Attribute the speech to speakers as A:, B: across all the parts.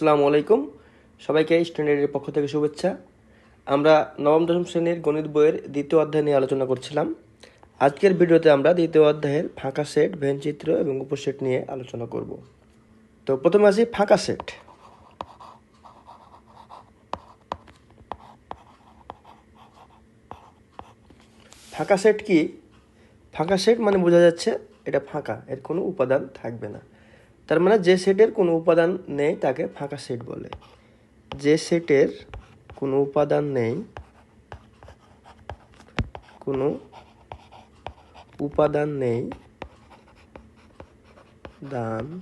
A: আসসালামু আলাইকুম। সবাইকে স্ট্যান্ডার্ডের পক্ষ থেকে শুভেচ্ছা। আমরা নবম, দশম শ্রেণির গণিত বইয়ের দ্বিতীয় অধ্যায় নিয়ে আলোচনা করছিলাম। আজকের ভিডিওতে আমরা দ্বিতীয় অধ্যায়ের ফাঁকা সেট ভেনচিত্র এবং উপসেট নিয়ে আলোচনা করব। তো প্রথমে আসি ফাঁকা সেট। ফাঁকা সেট কি? ফাঁকা সেট মানে বোঝা যাচ্ছে এটা ফাঁকা, এর কোনো উপাদান থাকবে না। তার মানে যে সেটের কোনো উপাদান নেই তাকে ফাঁকা সেট বলে। যে সেটের কোনো উপাদান নেই, কোনো উপাদান নেই, দান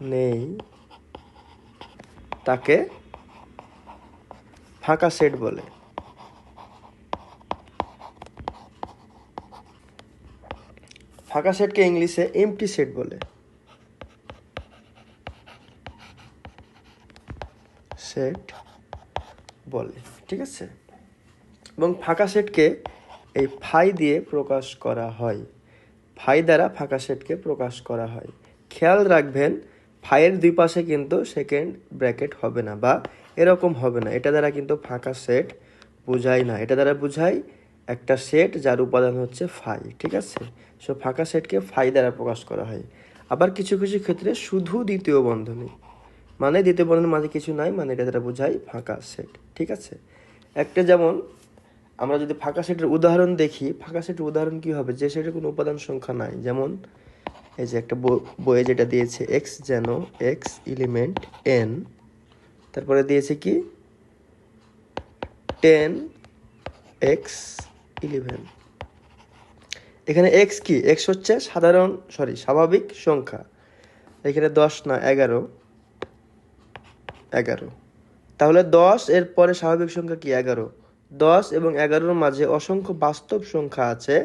A: নেই, তাকে ফাঁকা সেট বলে। ফাঁকা সেটকে ইংলিশে এমটি সেট বলে। সেট বলে, ঠিক আছে? এবং ফাঁকা সেটকে এই ফাই দিয়ে প্রকাশ করা হয়। ফাই দ্বারা ফাঁকা সেটকে প্রকাশ করা হয়। খেয়াল রাখবেন, ফাইয়ের দুই পাশে কিন্তু সেকেন্ড ব্র্যাকেট হবে না বা এরকম হবে না। এটা দ্বারা কিন্তু ফাঁকা সেট বোঝায় না। এটা দ্বারা বোঝায় একটা সেট যার উপাদান হচ্ছে ফাই, ঠিক আছে? সো ফাঁকা সেটকে ফাই দ্বারা প্রকাশ করা হয়। আবার কিছু কিছু ক্ষেত্রে শুধু দ্বিতীয় বন্ধনী। মানে দ্বিতীয় বন্ধনীর মাঝে কিছু নাই মানে এটা দ্বারা বোঝায় ফাঁকা সেট ঠিক আছে? একটা যেমন, আমরা যদি ফাঁকা সেটের উদাহরণ দেখি, ফাঁকা সেটের উদাহরণ কি হবে? যে সেটের কোনো উপাদান সংখ্যা নাই। যেমন, এই যে একটা বই- বইয়ে যেটা দিয়েছে এক্স যেন এক্স এলিমেন্ট এন তারপরে দিয়েছে কি? টেন এক্স ইলেভেন এখানে এক্স কি? এক্স হচ্ছে সাধারণ সরি স্বাভাবিক সংখ্যা। এখানে দশ না, এগারো। এগারো। তাহলে দশ, এর পরে স্বাভাবিক সংখ্যা কি? এগারো। দশ এবং এগারোর মাঝে অসংখ্য বাস্তব সংখ্যা আছে,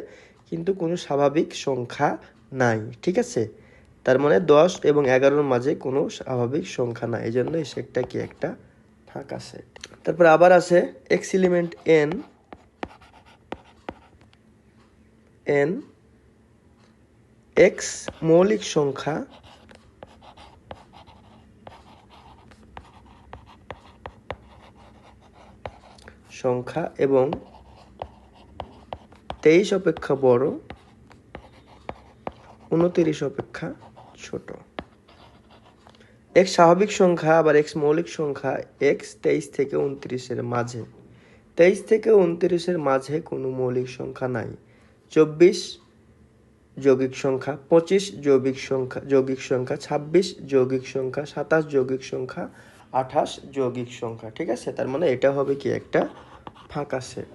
A: কিন্তু কোনো স্বাভাবিক সংখ্যা নাই, ঠিক আছে? তার মানে দশ এবং এগারোর মাঝে কোনো স্বাভাবিক সংখ্যা নাই এই জন্য সেটটা কি একটা ফাঁকা সেট। তারপর আবার আছে x element n n x মৌলিক সংখ্যা সংখ্যা এবং তেইশ অপেক্ষা বড়, উনতিরিশ অপেক্ষা ছোট। এক্স স্বাভাবিক সংখ্যা আবার এক্স মৌলিক সংখ্যা এক্স তেইশ থেকে উনত্রিশের মাঝে। তেইশ থেকে উনত্রিশের মাঝে কোনো মৌলিক সংখ্যা নাই। চব্বিশ যৌগিক সংখ্যা, পঁচিশ যৌগিক সংখ্যা যৌগিক সংখ্যা, ছাব্বিশ যৌগিক সংখ্যা, সাতাশ যৌগিক সংখ্যা, আঠাশ যৌগিক সংখ্যা, ঠিক আছে? তার মানে এটা হবে কি একটা ফাঁকা সেট।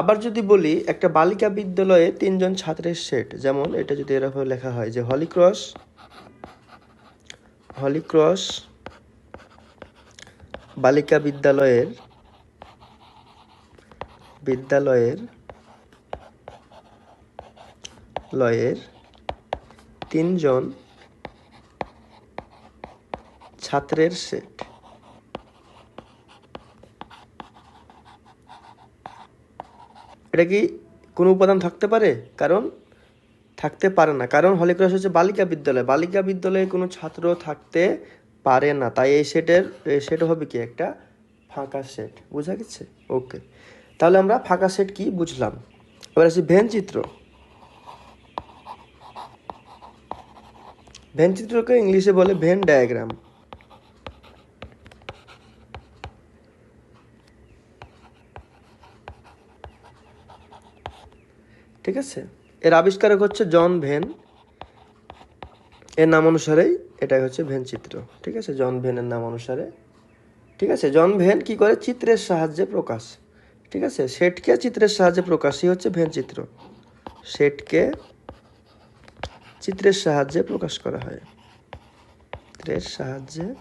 A: আবার যদি বলি, একটা বালিকা বিদ্যালয়ে তিনজন ছাত্রের সেট। যেমন এটা যদি এরকম লেখা হয় যে হলিক্রস হলিক্রস বালিকা বিদ্যালয়ের বিদ্যালয়ের, লয়ের তিনজন ছাত্রের সেট। এটা কি কোনো উপাদান থাকতে পারে? কারণ থাকতে পারে না। কারণ হলিক্রস হচ্ছে বালিকা বিদ্যালয়। বালিকা বিদ্যালয়ে কোনো ছাত্র থাকতে পারে না। তাই এই সেটের সেট হবে কি? একটা ফাঁকা সেট। বোঝা গেছে? ওকে। তাহলে আমরা ফাঁকা সেট কি বুঝলাম? এবার আসি ভেন চিত্র। ভেন চিত্রকে ইংলিশে বলে ভেন ডায়াগ্রাম। ঠিক আছে? এর আবিষ্কারক হচ্ছে জন ভেন। এর নাম অনুসারেই এটাই হচ্ছে ভেন চিত্র। ঠিক আছে? জন ভেনের নাম অনুসারে। ঠিক আছে? জন ভেন কি করে? চিত্রের সাহায্যে প্রকাশ। ঠিক আছে? সেটকে চিত্রের সাহায্যে প্রকাশই হচ্ছে ভেন চিত্র। সেটকে চিত্রের সাহায্যে প্রকাশ করা হয়। চিত্রের সাহায্যে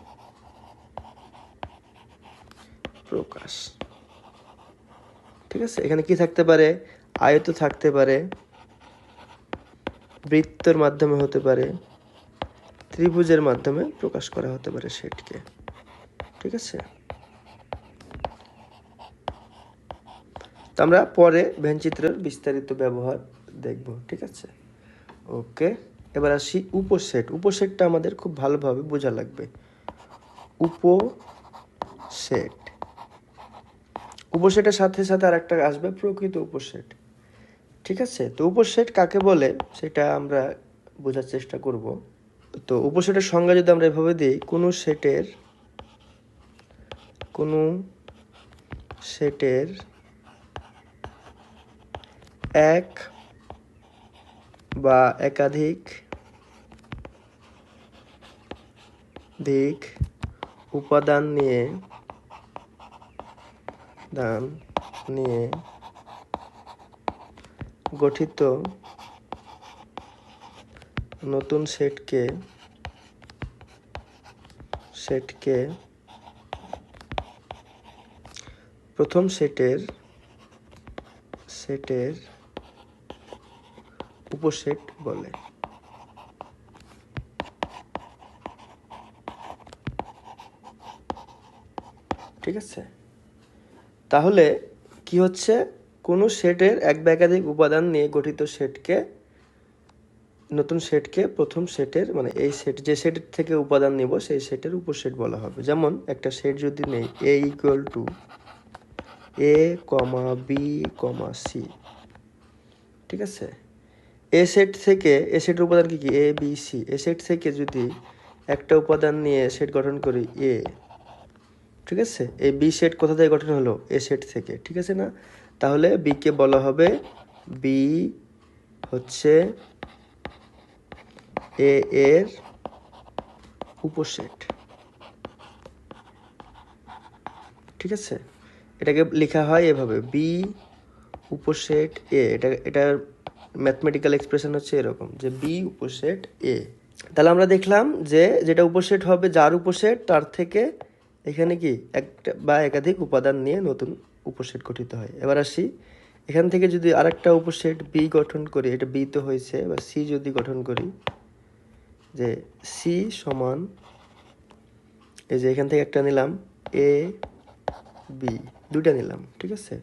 A: প্রকাশ। ঠিক আছে? এখানে কি থাকতে পারে? আয়ত থাকতে পারে, বৃত্তর মাধ্যমে হতে পারে, ত্রিভুজের মাধ্যমে প্রকাশ করা হতে পারে সেটকে ঠিক আছে? আমরা পরে ভেনচিত্রের বিস্তারিত ব্যবহার দেখব, ঠিক আছে? ওকে, এবার আসি উপসেট উপসেটটা আমাদের খুব ভালোভাবে বোঝা লাগবে। উপসেট উপসেটের সাথে সাথে আর একটা আসবে প্রকৃত উপসেট ঠিক আছে? তো উপসেট কাকে বলে সেটা আমরা বোঝার চেষ্টা করব। তো উপসেটের সংজ্ঞা যদি আমরা এভাবে দিই, কোনো সেটের কোনো সেটের এক বা একাধিক দিক উপাদান নিয়ে দান নিয়ে গঠিত নতুন সেটকে সেটকে প্রথম সেটের সেটের উপসেট বলে। ঠিক আছে? তাহলে কি হচ্ছে? কোনো সেটের এক বা একাধিক উপাদান নিয়ে গঠিত সেটকে নতুন সেটকে প্রথম সেটের মানে এই সেট যে সেট থেকে উপাদান নিব, সেই সেটের উপসেট বলা হবে। যেমন একটা সেট যদি নেই A equal to A comma B comma C ঠিক আছে? এ সেট থেকে এ সেটের উপাদান কি কি? A B C A set থেকে যদি একটা উপাদান নিয়ে সেট গঠন করি এ ঠিক আছে? এই বি সেট কোথা থেকে গঠন হলো? এ সেট থেকে। ঠিক আছে না? তাহলে বি কে বলা হবে বি হচ্ছে এ এর উপসেট। ঠিক আছে? এটাকে লেখা হয় এভাবে বি উপসেট এ এটা, এটার ম্যাথমেটিক্যাল এক্সপ্রেশন হচ্ছে এরকম যে বি উপসেট এ তাহলে আমরা দেখলাম যে যেটা উপসেট হবে, যার উপসেট, তার থেকে এখানে কি একটা বা একাধিক উপাদান নিয়ে নতুন উপসেট গঠিত হয়। এবার আসি, এখান থেকে যদি আরেকটা উপসেট বি গঠন করি, এটা বি তো হয়েছে বা সি যদি গঠন করি, যে সি সমান, এই যে এখান থেকে একটা নিলাম এ বি দুটা নিলাম, ঠিক আছে?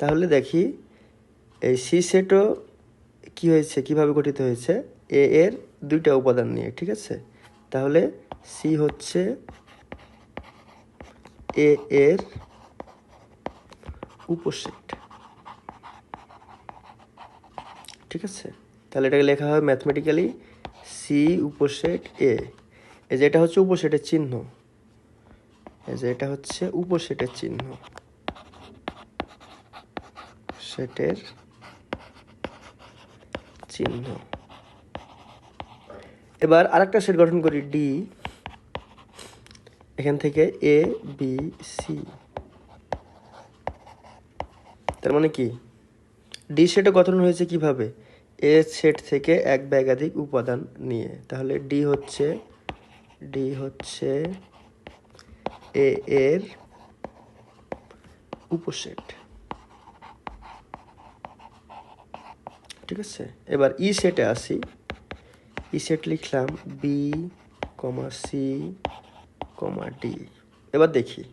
A: তাহলে দেখি, এই সি সেটও কি হয়েছে, কীভাবে গঠিত হয়েছে? এ এর দুইটা উপাদান নিয়ে, ঠিক আছে? তাহলে সি হচ্ছে এ এর উপসেট। ঠিক আছে? তাহলে এটাকে লেখা হয় ম্যাথমেটিক্যালি সি উপসেট এ এই যে এটা হচ্ছে উপসেটের চিহ্ন। এই যে এটা হচ্ছে উপসেটের চিহ্ন। সেটের চিহ্ন। এবার আরেকটা সেট গঠন করি ডি এখান থেকে এ বি সি তার মানে কি? ডি সেটে গঠন হয়েছে কীভাবে? এ সেট থেকে এক বা একাধিক উপাদান নিয়ে। তাহলে ডি হচ্ছে ডি হচ্ছে এ এর উপসেট। ঠিক আছে? এবার ই সেটে আসি। ই সেট লিখলাম B comma C comma D এবার দেখি।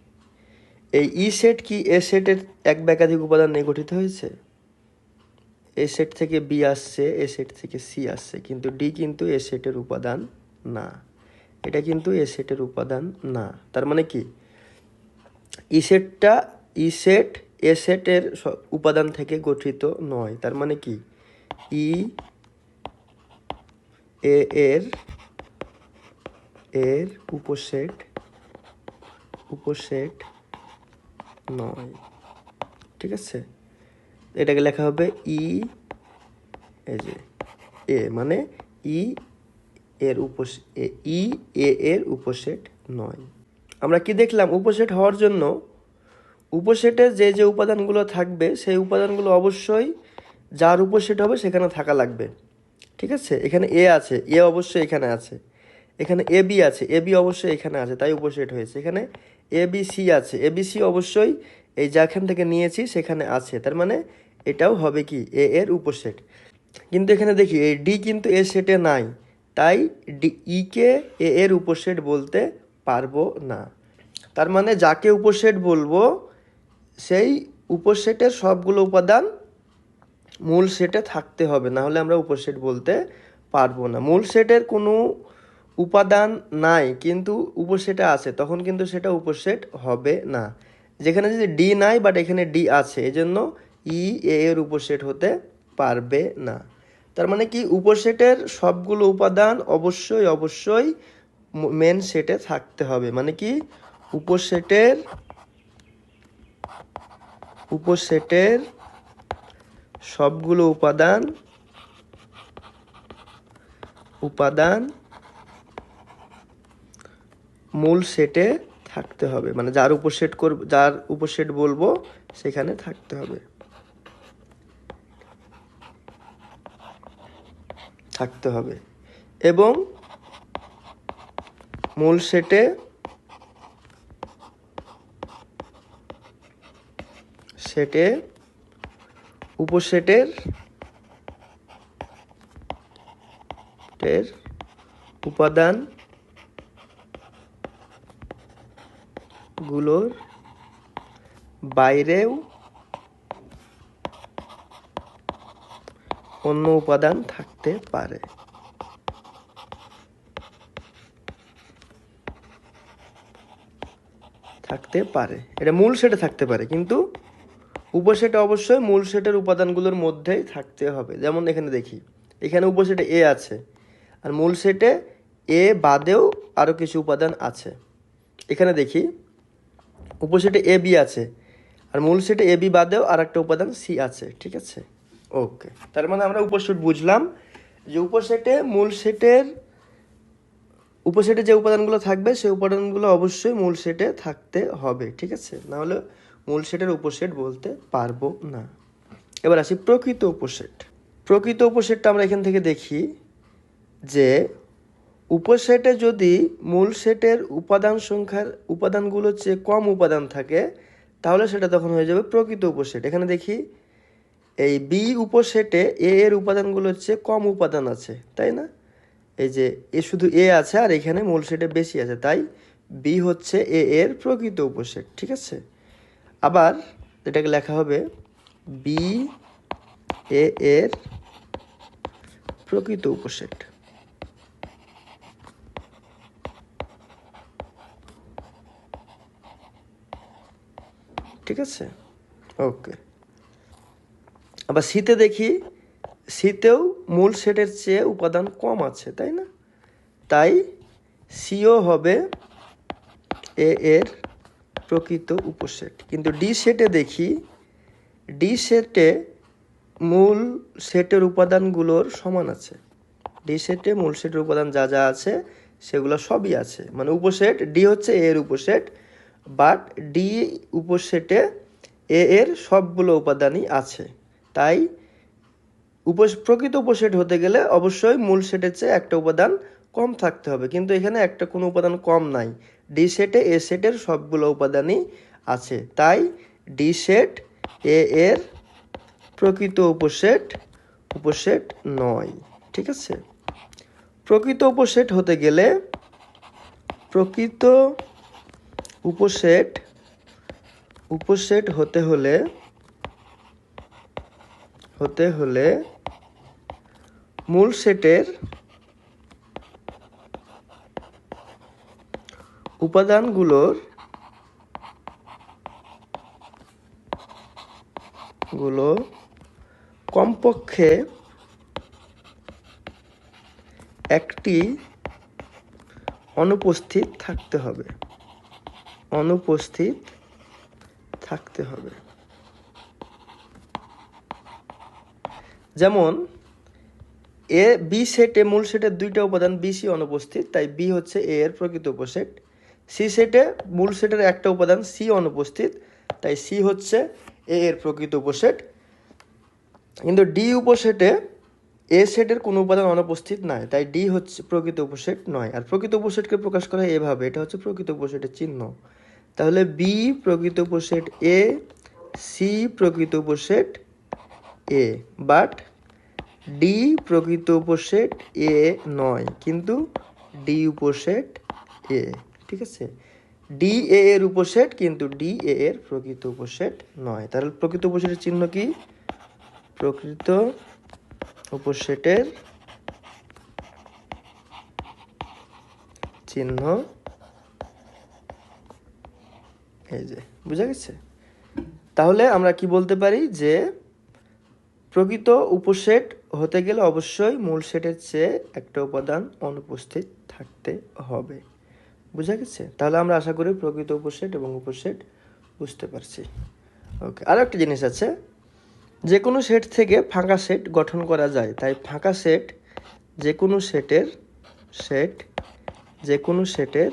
A: এই ই সেট কি এ সেটের এক একাধিক উপাদান নিয়ে গঠিত হয়েছে? এ সেট থেকে বি আসছে এ সেট থেকে সি আসছে, কিন্তু ডি কিন্তু এ সেটের উপাদান না। এটা কিন্তু এ সেটের উপাদান না। তার মানে কি? ই সেটটা ই সেট এ সেটের উপাদান থেকে গঠিত নয়। তার মানে কি? ই এ এর এর উপসেট উপসেট নয়। ঠিক আছে? এটাকে লেখা হবে ই এই যে এ মানে ই এর উপস, এ- ই এ এর উপসেট নয়। আমরা কি দেখলাম? উপসেট হওয়ার জন্য উপসেটে যে যে উপাদানগুলো থাকবে, সেই উপাদানগুলো অবশ্যই যার উপসেট হবে সেখানে থাকা লাগবে। ঠিক আছে? এখানে এ আছে। এ অবশ্যই এখানে আছে। এখানে এ বি আছে। এ বি অবশ্যই এখানে আছে। তাই উপসেট হয়েছে। এখানে এ বি সি আছে। এ বি সি অবশ্যই এই যেখান থেকে নিয়েছি, সেখানে আছে। তার মানে এটাও হবে কি? এ এর উপসেট কিন্তু এখানে দেখি, এই ডি কিন্তু এ সেটে নাই। তাই ডি ই কে এ এর উপসেট বলতে পারব না। তার মানে যাকে উপসেট বলব, সেই উপসেটের সবগুলো উপাদান মূল সেটে থাকতে হবে। না হলে আমরা উপসেট বলতে পারব না। মূল সেটের কোনো উপাদান নাই, কিন্তু উপসেটে আছে, তখন কিন্তু সেটা উপসেট হবে না। যেখানে যদি ডি নাই বাট এখানে ডি আছে, এজন্য ই এ এর উপসেট হতে পারবে না। তার মানে কি, উপসেটের সবগুলো উপাদান অবশ্যই অবশ্যই মেন সেটে থাকতে হবে। মানে কি, উপসেটের উপসেটের সবগুলো উপাদান উপাদান মূল সেটে থাকতে হবে। মানে যার উপসেট করব যার উপসেট বলব, সেখানে থাকতে হবে। থাকতে হবে। এবং মূল সেটে সেটে উপসেটের টের উপাদান গুলোর বাইরেও অন্য উপাদান থাকতে পারে। থাকতে পারে। এটা মূল সেটে থাকতে পারে, কিন্তু উপসেটে অবশ্যই মূল সেটের উপাদানগুলোর মধ্যেই থাকতে হবে। যেমন এখানে দেখি, এখানে উপসেটে এ আছে, আর মূল সেটে এ বাদেও আরও কিছু উপাদান আছে। এখানে দেখি উপসেটে এ বি আছে, আর মূল সেটে এ বি বাদেও আর একটা উপাদান সি আছে, ঠিক আছে? ওকে, তার মানে আমরা উপসেট বুঝলাম যে উপসেটে মূল সেটের, উপসেটে যে উপাদানগুলো থাকবে, সেই উপাদানগুলো অবশ্যই মূল সেটে থাকতে হবে, ঠিক আছে? না হলে মূল সেটের উপসেট বলতে পারব না। এবার আসি প্রকৃত উপসেট। প্রকৃত উপসেটটা আমরা এখান থেকে দেখি যে উপসেটে যদি মূল সেটের উপাদান সংখ্যার উপাদানগুলোর চেয়ে কম উপাদান থাকে, তাহলে সেটা তখন হয়ে যাবে প্রকৃত উপসেট। এখানে দেখি, এই বি উপসেটে এ এর উপাদানগুলোর চেয়ে কম উপাদান আছে, তাই না? এই যে এ শুধু এ আছে আর এখানে মূল সেটে বেশি আছে, তাই বি হচ্ছে এ এর প্রকৃত উপসেট, ঠিক আছে? আবার এটাকে লেখা হবে বি এ এর প্রকৃত উপসেট। ঠিক আছে? ওকে আবার শীতে দেখি, শীতেও মূল সেটের চেয়ে উপাদান কম আছে, তাই না? তাই সিও হবে এ এর প্রকৃত উপসেট। কিন্তু ডি সেটে দেখি ডি সেটে মূল সেটের উপাদানগুলোর সমান আছে। ডি সেটে মূল সেটের উপাদান যা যা আছে, সেগুলো সবই আছে। মানে উপসেট ডি হচ্ছে এ এর উপসেট বাট ডি উপসেটে এ এর সবগুলো উপাদানই আছে। তাই উপস, প্রকৃত উপসেট হতে গেলে অবশ্যই মূল সেটের চেয়ে একটা উপাদান কম থাকতে হবে। কিন্তু এখানে একটা কোনো উপাদান কম নাই। ডি সেটে এ সেটের সবগুলো উপাদানই আছে। তাই ডি সেট এ এর প্রকৃত উপসেট উপসেট নয়। ঠিক আছে? প্রকৃত উপসেট হতে গেলে প্রকৃত উপসেট উপসেট হতে হলে হতে হলে মূল সেটের উপাদানগুলোরগুলো কমপক্ষে একটি অনুপস্থিত থাকতে হবে। অনুপস্থিত থাকতে হবে। যেমন, এ বি সেটে মূল সেটের দুইটা উপাদান বি সি অনুপস্থিত, তাই বি হচ্ছে এ এর প্রকৃত উপসেট। সি সেটে মূল সেটের একটা উপাদান সি অনুপস্থিত, তাই সি হচ্ছে এ এর প্রকৃত উপসেট। কিন্তু ডি উপসেটে এ সেটের কোনো উপাদান অনুপস্থিত নয় তাই ডি হচ্ছে প্রকৃত উপসেট নয়। আর প্রকৃত উপসেটকে প্রকাশ করা এভাবে, এটা হচ্ছে প্রকৃত উপসেটের চিহ্ন। তাহলে বি প্রকৃত উপসেট এ সি প্রকৃত উপসেট এ বাট ডি প্রকৃত উপসেট এ নয়, কিন্তু ডি উপসেট এ ঠিক আছে? ডি এ এর উপসেট, কিন্তু ডি এ এর প্রকৃত উপসেট নয়। তাহলে প্রকৃত উপসেটের চিহ্ন কি? প্রকৃত উপসেটের চিহ্ন এই যে, বুঝা গেছে? তাহলে আমরা কি বলতে পারি যে, প্রকৃত উপসেট হতে গেলে অবশ্যই মূল সেটের চেয়ে একটা উপাদান অনুপস্থিত থাকতে হবে। বুঝা গেছে? তাহলে আমরা আশা করি প্রকৃত উপসেট এবং উপসেট বুঝতে পারছি। ওকে আরও একটা জিনিস আছে। যে কোনো সেট থেকে ফাঁকা সেট গঠন করা যায়। তাই ফাঁকা সেট যে কোনো সেটের সেট যে কোনো সেটের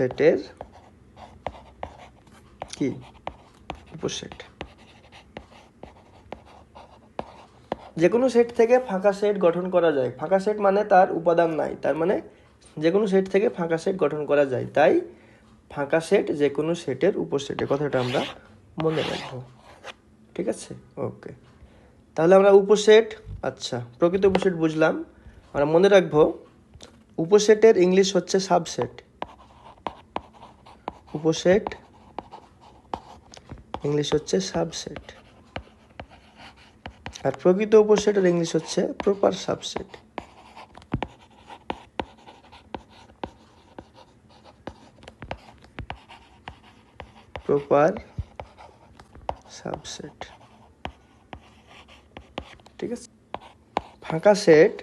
A: সেটের কি? উপসেট যে কোনো সেট থেকে ফাঁকা সেট গঠন করা যায়। ফাঁকা সেট মানে তার উপাদান নাই। তার মানে যে কোনো সেট থেকে ফাঁকা সেট গঠন করা যায়। তাই ফাঁকা সেট যে কোনো সেটের উপসেটে কথাটা আমরা মনে রাখব। ঠিক আছে? ওকে। তাহলে আমরা উপসেট আচ্ছা প্রকৃত উপসেট বুঝলাম। আমরা মনে রাখব উপসেটের ইংলিশ হচ্ছে সাবসেট উপসেট, ইংলিশ হচ্ছে সাবসেট। আর প্রকৃত উপসেটের ইংলিশ হচ্ছে প্রপার সাবসেট। Proper subset. ঠিক আছে? ফাঁকা সেট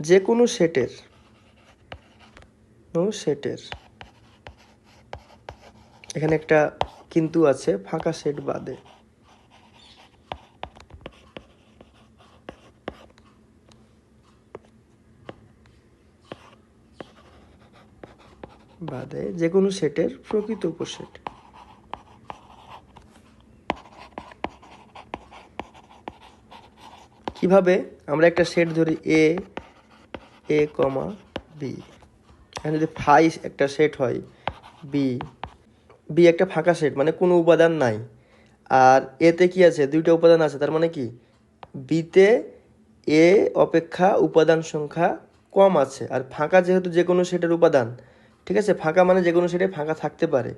A: যে কোনো সেটের নো সেটের। এখানে একটা কিন্তু আছে, ফাঁকা সেট বাদে। বাদে যে কোনো সেটের প্রকৃত উপসেট কীভাবে আমরা একটা সেট ধরি? এ এ কমা বি এখানে যদি ফাই একটা সেট হয় বি বি একটা ফাঁকা সেট মানে কোনো উপাদান নাই। আর এতে কি আছে? দুইটা উপাদান আছে, তার মানে কি? বিতে এ অপেক্ষা উপাদান সংখ্যা কম আছে। আর ফাঁকা যেহেতু যে কোনো সেটের উপাদান, ঠিক আছে? ফাঁকা মানে যে কোনো সেটে ফাঁকা থাকতে পারে।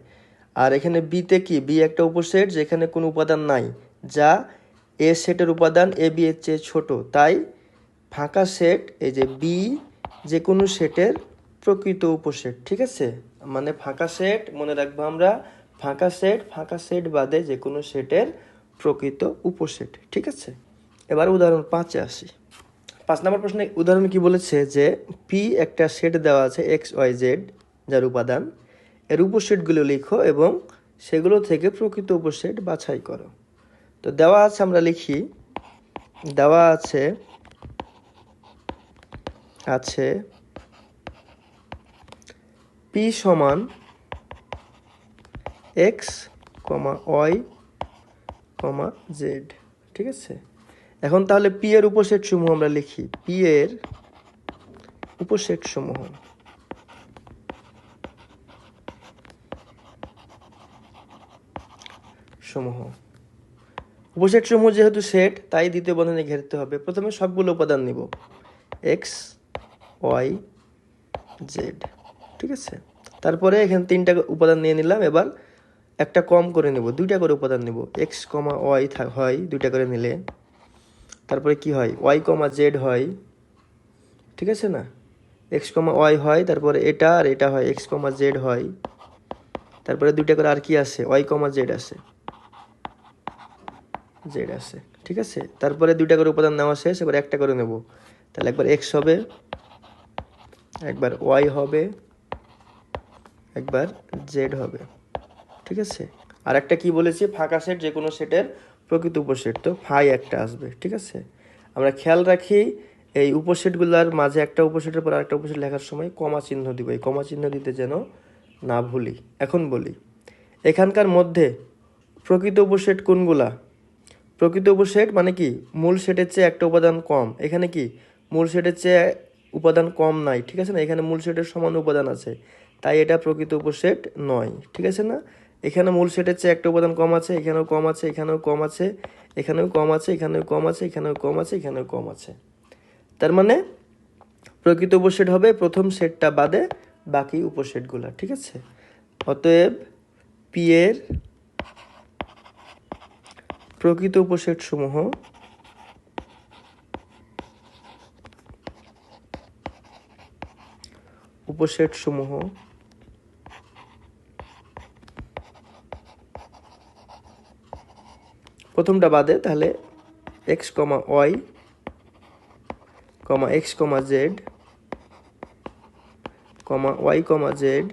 A: আর এখানে বিতে কি? বি একটা উপসেট যেখানে কোনো উপাদান নাই, যা এ সেটের উপাদান এ বি এর চেয়ে ছোট। তাই ফাঁকা সেট এই যে বি যে কোনো সেটের প্রকৃত উপসেট ঠিক আছে? মানে ফাঁকা সেট মনে রাখব আমরা, ফাঁকা সেট ফাঁকা সেট বাদে যে কোনো সেটের প্রকৃত উপসেট, ঠিক আছে? এবার উদাহরণ পাঁচে আসি। পাঁচ নম্বর প্রশ্নে উদাহরণ কি বলেছে যে পি একটা সেট দেওয়া আছে এক্স ওয়াই জেড যার উপাদান। এর উপসেটগুলো লিখো এবং সেগুলো থেকে প্রকৃত উপসেট বাছাই করো। তো দেওয়া আছে আমরা লিখি, দেওয়া আছে আছে পি সমান x comma y comma z ঠিক আছে? এখন তাহলে পি এর উপসেট সমূহ আমরা লিখি। পি এর উপসেট সমূহ। সমূহ। উপসেট সমূহ যেহেতু সেট, তাই দ্বিতীয় বন্ধনে ঘেরতে হবে। প্রথমে সবগুলো উপাদান নিব। এক্স ওয়াই জেড ঠিক আছে? তারপরে এখানে তিনটা উপাদান নিয়ে নিলাম, এবার একটা কম করে নেব, দুইটা করে উপাদান নেব। এক্স কমা ওয়াই হয়, দুইটা করে নিলে। তারপরে কি হয়? ওয়াই কমা জেড হয়, ঠিক আছে না? এক্স কমা ওয়াই হয়, তারপরে এটা আর এটা হয় এক্স কমা জেড হয়। তারপরে দুইটা করে আর কি আছে? ওয়াই কমা জেড আছে। জেড আছে, ঠিক আছে? তারপরে দুইটা করে উপাদান নেওয়া শেষ, এবার একটা করে নেব। তাহলে একবার এক্স হবে, একবার ওয়াই হবে একবার জেড হবে, ঠিক আছে? আর একটা কি বলেছি? ফাঁকা সেট যে কোনো সেটের প্রকৃত উপসেট তো ফাই একটা আসবে, ঠিক আছে? আমরা খেয়াল রাখি, এই উপসেটগুলোর মাঝে একটা উপসেটের পর আরেকটা উপসেট লেখার সময় কমা চিহ্ন দিব, এই কমা চিহ্ন দিতে যেন না ভুলি। এখন বলি, এখানকার মধ্যে প্রকৃত উপসেট কোনগুলা? প্রকৃত উপসেট মানে কি? মূল সেটের চেয়ে একটা উপাদান কম। এখানে কি? মূল সেটের চেয়ে উপাদান কম নাই, ঠিক আছে না? এখানে মূল সেটের সমান উপাদান আছে। তাই এটা প্রকৃত উপসেট নয়, ঠিক আছে না? এখানে মূল সেটের চেয়ে একটা উপাদান কম আছে, এখানেও কম আছে, এখানেও কম আছে, এখানেও কম আছে, এখানেও কম আছে, এখানেও কম আছে, এখানেও কম আছে। তার মানে প্রকৃত উপসেট হবে প্রথম সেটটা বাদে বাকি উপসেটগুলো, ঠিক আছে? অতএব পি এর প্রকৃত উপসেট সমূহ উপসেট সমূহ প্রথমটা বাদে, তাহলে x comma y comma x comma z comma y comma z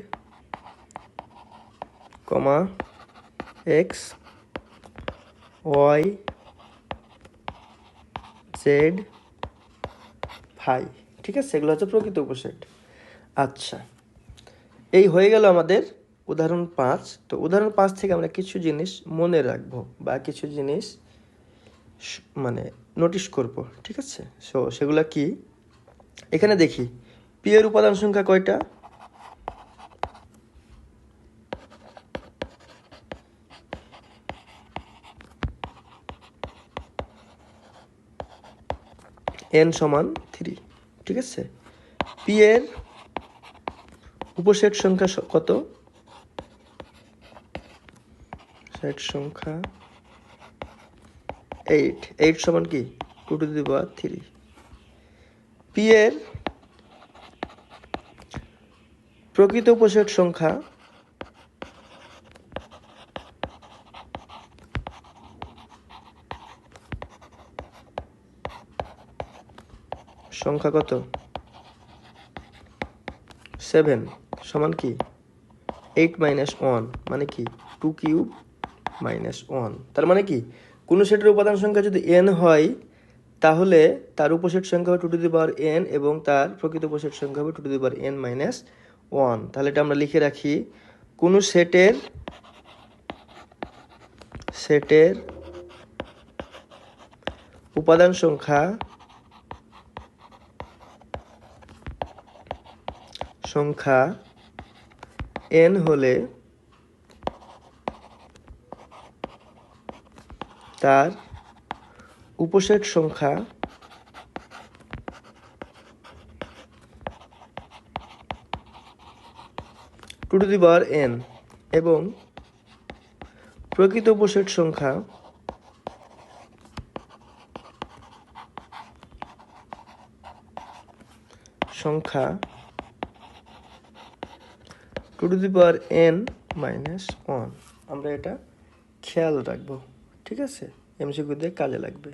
A: comma x y z phi ঠিক আছে? এগুলো হচ্ছে প্রকৃত উপসেট। আচ্ছা। এই হয়ে গেল আমাদের উদাহরণ পাঁচ। তো উদাহরণ পাঁচ থেকে আমরা কিছু জিনিস মনে রাখব বা কিছু জিনিস মানে নোটিশ করব, ঠিক আছে? সো সেগুলো কি? এখানে দেখি পি এর উপাদান সংখ্যা কয়টা? এন সমান থ্রি ঠিক আছে? পি এর উপসেট সংখ্যা কত? সেট সংখ্যা এইট এইট সমান কি? Two to the power three P এর প্রকৃত উপসেট সংখ্যা সংখ্যা কত? সেভেন সমান কি? এইট মাইনাস ওয়ান মানে কি? টু কিউব মাইনাস ওয়ান তার মানে কি? কোনো সেটের উপাদান সংখ্যা যদি এন হয়, তাহলে তার উপসেট সংখ্যা হবে two to the power n এবং তার প্রকৃত উপসেট সংখ্যা হবে two to the power n minus one তাহলে এটা আমরা লিখে রাখি, কোনো সেটের সেটের উপাদান সংখ্যা সংখ্যা এন হলে তার উপসেট সংখ্যা two to the power n এবং প্রকৃত উপসেট সংখ্যা সংখ্যা two to the power n minus one আমরা এটা খেয়াল রাখব। ঠিক আছে? এমসিকিউতে কাজে লাগবে।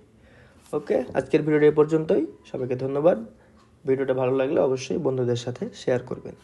A: ওকে আজকের ভিডিওটা এ পর্যন্তই। সবাইকে ধন্যবাদ। ভিডিওটা ভালো লাগলে অবশ্যই বন্ধুদের সাথে শেয়ার করবেন।